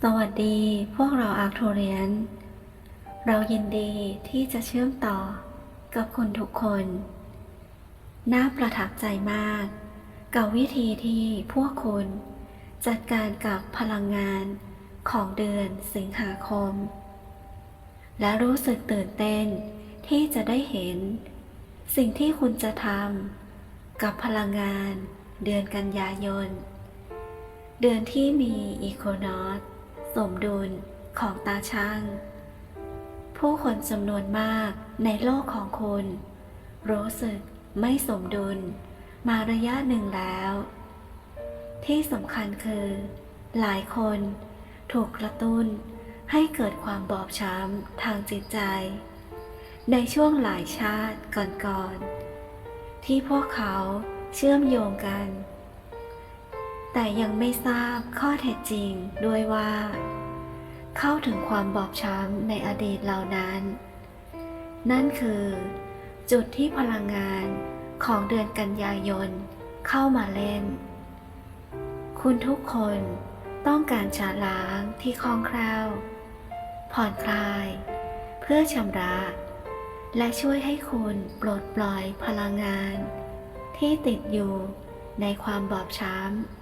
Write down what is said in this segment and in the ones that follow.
สวัสดีพวกเราอาร์คโทเรียน เรายินดีที่จะเชื่อมต่อกับคุณทุกคน น่าประทับใจมาก กับวิธีที่พวกคุณจัดการกับพลังงานของเดือนสิงหาคม และรู้สึกตื่นเต้นที่จะได้เห็น สิ่งที่คุณจะทำกับพลังงานเดือนกันยายน เดือนที่มีอีโคนอส สมดุลของตาช่าง ผู้คนจำนวนมากในโลกของคุณ รู้สึกไม่สมดุล มาระยะหนึ่งแล้ว ที่สำคัญคือ หลายคนถูกกระตุ้นให้เกิดความบอบช้ำทางจิตใจ ในช่วงหลายชาติก่อนๆที่พวกเขาเชื่อมโยงกัน แต่ยังไม่ทราบข้อเท็จจริงด้วยว่า เข้าถึงความบอบช้ำในอดีตเหล่านั้น นั่นคือ จุดที่พลังงานของเดือนกันยายนเข้ามาเล่น คุณทุกคนต้องการชาล้างที่คล่องแคล่ว ผ่อนคลาย เพื่อชำระ และช่วยให้คุณปลดปล่อยพลังงาน ที่ติดอยู่ในความบอบช้ำ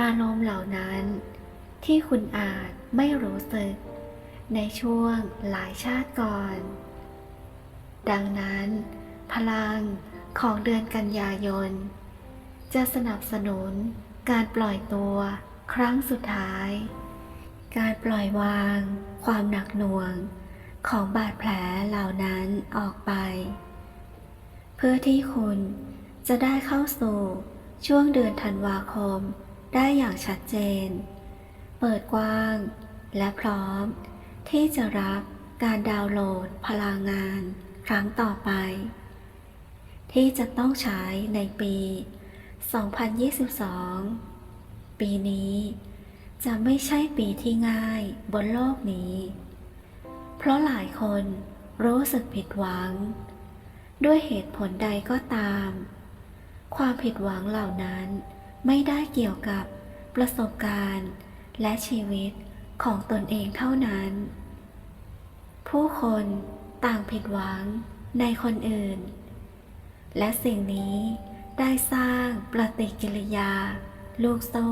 อารมณ์เหล่านั้น ที่คุณอาจไม่รู้สึก ในช่วงหลายชาติก่อน ดังนั้น พลังของเดือนกันยายน จะสนับสนุนการปล่อยตัวครั้งสุดท้าย การปล่อยวาง ความหนักหน่วงของบาดแผลเหล่านั้นออกไป เพื่อที่คุณจะได้เข้าสู่ช่วงเดือนธันวาคม ได้อย่างชัดเจน เปิดกว้าง และพร้อม ที่จะรับการดาวน์โหลดพลังงาน ครั้งต่อไป ที่จะต้องใช้ในปี 2022 ปีนี้ จะไม่ใช่ปีที่ง่ายบนโลกนี้ เพราะหลายคนรู้สึกผิดหวัง ด้วยเหตุผลใดก็ตาม ความผิดหวังเหล่านั้น ไม่ได้เกี่ยวกับประสบการณ์และชีวิตของตนเองเท่านั้น ผู้คนต่างผิดหวังในคนอื่น และสิ่งนี้ได้สร้างปฏิกิริยา ลูกโซ่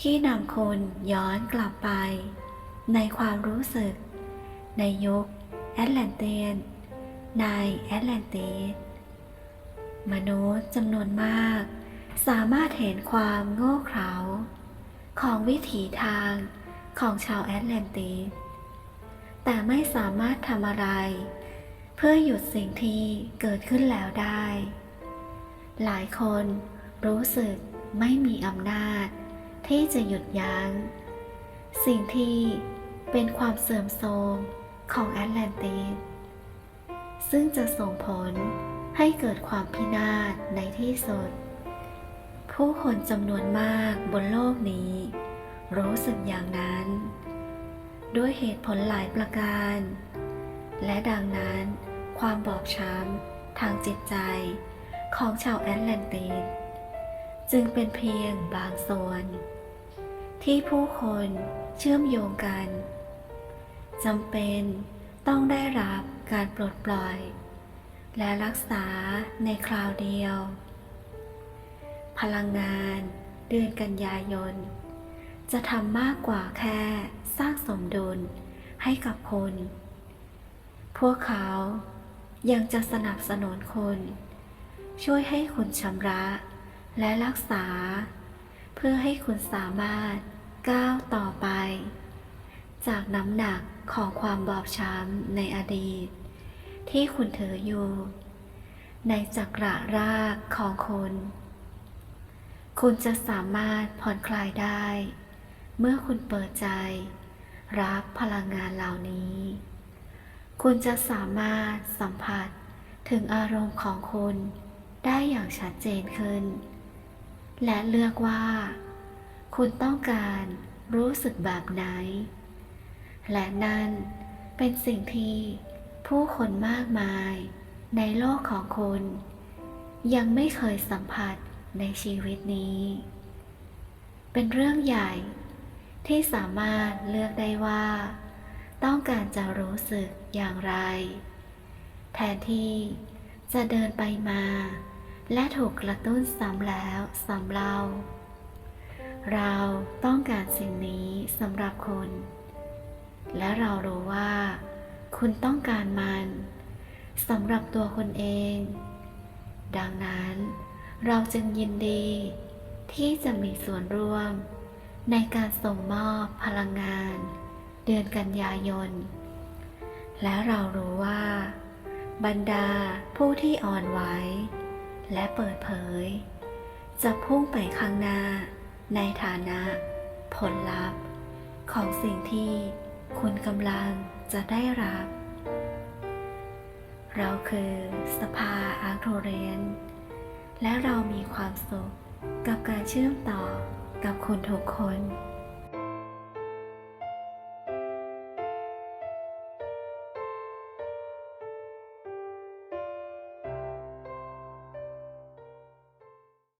ที่นำคนย้อนกลับไป ในความรู้สึก ในยุคแอตแลนเตียน ในแอตแลนติสมนุษย์จำนวนมาก สามารถเห็นความโง่เขลาของวิถีทางของชาวแอตแลนติสแต่ไม่สามารถทำอะไร เพื่อหยุดสิ่งที่เกิดขึ้นแล้วได้ หลายคนรู้สึกไม่มีอำนาจ ที่จะหยุดยัง้ง สิ่งที่เป็นความเสื่อมโทรมของแอตแลนติสซึ่งจะส่งผลให้เกิดความพินาศในที่สุด ผู้คนจำนวนมากบนโลกนี้ รู้สึกอย่างนั้น ด้วยเหตุผลหลายประการ และดังนั้น ความบอบช้ำทางจิตใจของชาวแอตแลนติสจึงเป็นเพียงบางส่วน ที่ผู้คนเชื่อมโยงกันจำเป็นต้องได้รับการปลดปล่อย และรักษาในคราวเดียว พลังงาน เดือนกันยายน จะทำมากกว่าแค่สร้างสมดุลให้กับคุณพวกเขายังจะสนับสนุนคุณช่วยให้คุณชำระและรักษา เพื่อให้คุณสามารถก้าวต่อไป จากน้ำหนักของความบอบช้ำในอดีต ที่คุณถืออยู่ ในจักระรากของคุณ คุณจะสามารถผ่อนคลายได้ เมื่อคุณเปิดใจ รับพลังงานเหล่านี้ คุณจะสามารถสัมผัสถึงอารมณ์ของคุณได้อย่างชัดเจนขึ้น และเลือกว่า คุณต้องการรู้สึกแบบไหน และนั่นเป็นสิ่งที่ผู้คนมากมายในโลกของคุณ ยังไม่เคยสัมผัส ในชีวิตนี้ เป็นเรื่องใหญ่ที่สามารถเลือกได้ว่า ต้องการจะรู้สึกอย่างไร แทนที่จะเดินไปมา และถูกกระตุ้นซ้ำแล้วซ้ำเล่า เราต้องการสิ่งนี้สำหรับคุณ และเรารู้ว่า คุณต้องการมันสำหรับตัวคุณเอง ดังนั้น เราจึงยินดี ที่จะมีส่วนร่วม ในการส่งมอบพลังงาน เดือนกันยายน และเรารู้ว่า บรรดาผู้ที่อ่อนไหวและเปิดเผย จะพุ่งไปข้างหน้า ในฐานะ ผลลัพธ์ ของสิ่งที่คุณกำลังจะได้รับ เราคือสภาอาร์โทเรน และเรามีความสุขกับการเชื่อมต่อกับคนทุกคน